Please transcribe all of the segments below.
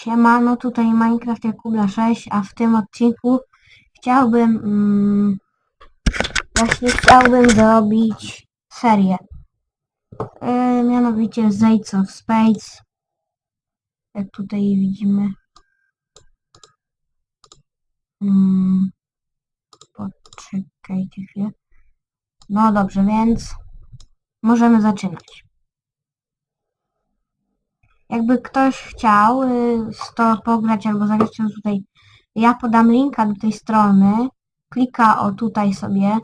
Siemano, tutaj Minecraft Jakubla 6, a w tym odcinku chciałbym mm, właśnie chciałbym zrobić serię. Yy, mianowicie Zates of Spades. Jak tutaj widzimy. Mm, poczekajcie chwilę. No dobrze, więc możemy zaczynać. Jakby ktoś chciał y, z to pograć albo zagrać to tutaj, ja podam linka do tej strony, klika o tutaj sobie,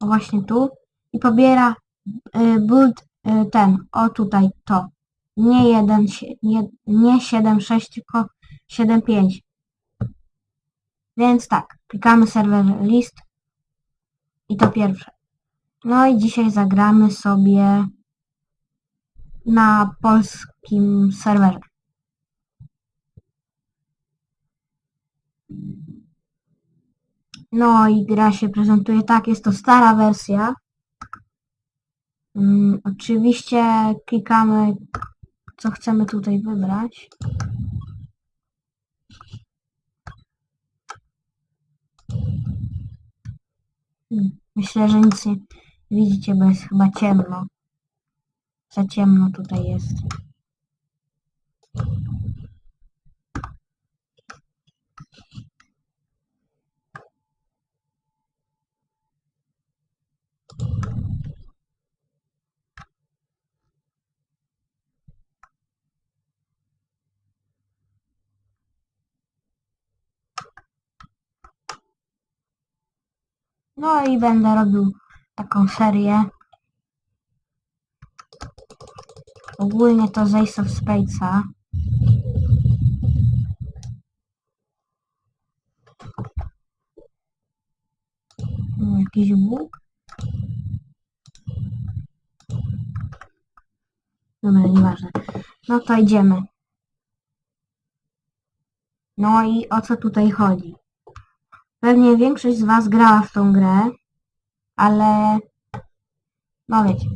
o właśnie tu i pobiera y, build y, ten, o tutaj to. Nie 1, nie, nie 7.6, tylko 7.5. Więc tak, klikamy serwer list i to pierwsze. No i dzisiaj zagramy sobie na polskim serwerze. No i gra się prezentuje tak, jest to stara wersja. Mm, oczywiście klikamy, co chcemy tutaj wybrać. Mm, Myślę, że nic nie widzicie, bo jest chyba ciemno. Za ciemno tutaj jest. No i będę robił taką serię. Ogólnie to z Ace of Spadesa. Hmm, Jakiś Bóg? Dobra, nieważne. No to idziemy. No i o co tutaj chodzi? Pewnie większość z Was grała w tą grę, ale no wiecie.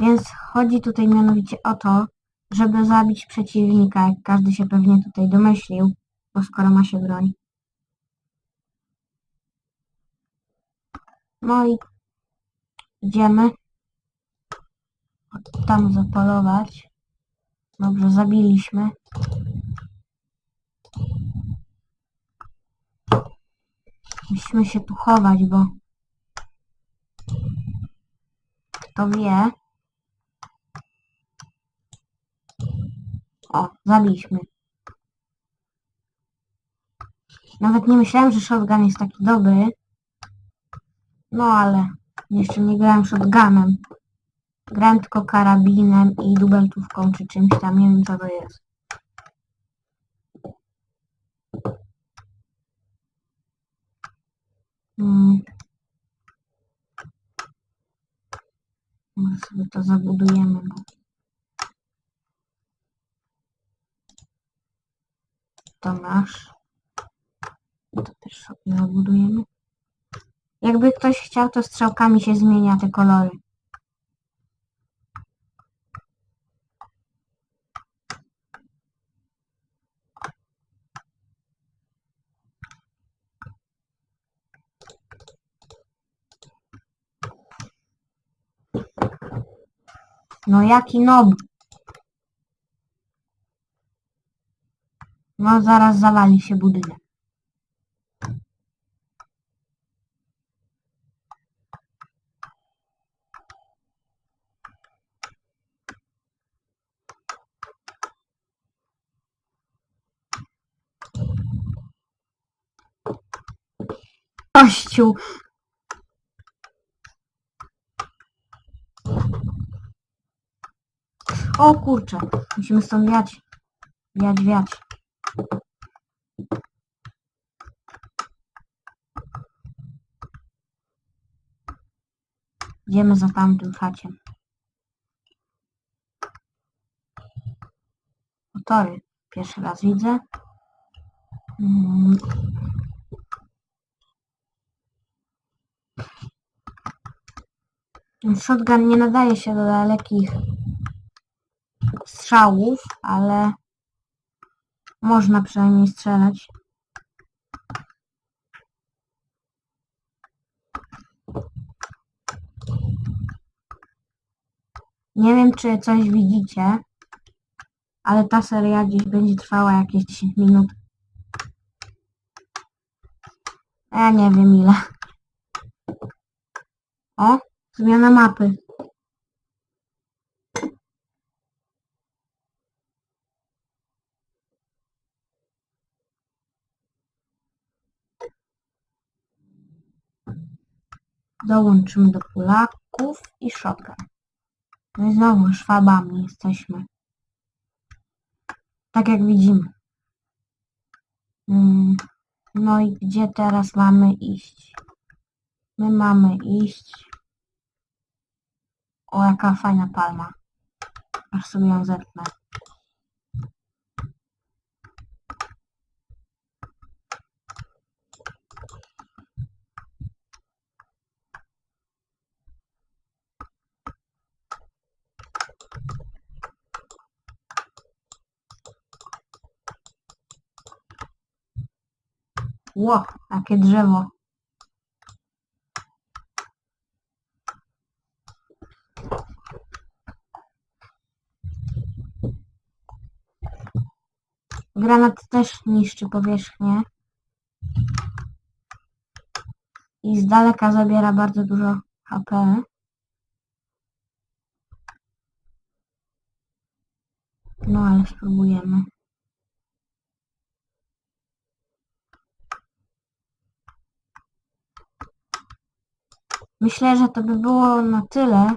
Więc chodzi tutaj mianowicie o to, żeby zabić przeciwnika, jak każdy się pewnie tutaj domyślił, bo skoro ma się broń. No i idziemy tam zapolować. Dobrze, zabiliśmy. Musimy się tu chować, bo kto wie. O, zabiliśmy. Nawet nie myślałem, że shotgun jest taki dobry. No ale jeszcze nie grałem shotgunem. Grałem tylko karabinem i dubeltówką czy czymś tam. Nie wiem co to jest. Mm. Może sobie to zabudujemy. To nasz. To też sobie zabudujemy. Jakby ktoś chciał, to strzałkami się zmienia te kolory. No jaki nob? No zaraz zawali się budynek. Kościół. O kurczę, musimy stąd wiać. Wiać, wiać. Idziemy za tamtym faciem. Motory. Pierwszy raz widzę. Mm. Shotgun nie nadaje się do dalekich strzałów, ale Można przynajmniej strzelać. Nie wiem, czy coś widzicie, ale ta seria dziś będzie trwała jakieś 10 minut. Ja nie wiem ile. O, zmiana mapy. Dołączymy do Polaków i shotgun. No i znowu szwabami jesteśmy. Tak jak widzimy. Mm, No i gdzie teraz mamy iść? My mamy iść. O, jaka fajna palma. Aż sobie ją zetnę. Ło, jakie drzewo. Granat też niszczy powierzchnię. I z daleka zabiera bardzo dużo HP. No ale spróbujemy. Myślę, że to by było na tyle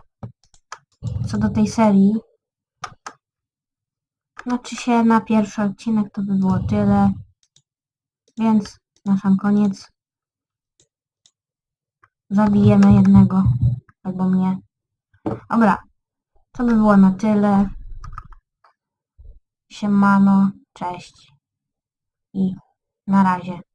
co do tej serii. Znaczy się na pierwszy odcinek to by było tyle. Więc na sam koniec zabijemy jednego albo mnie. Dobra, to by było na tyle. Siemano, cześć i na razie.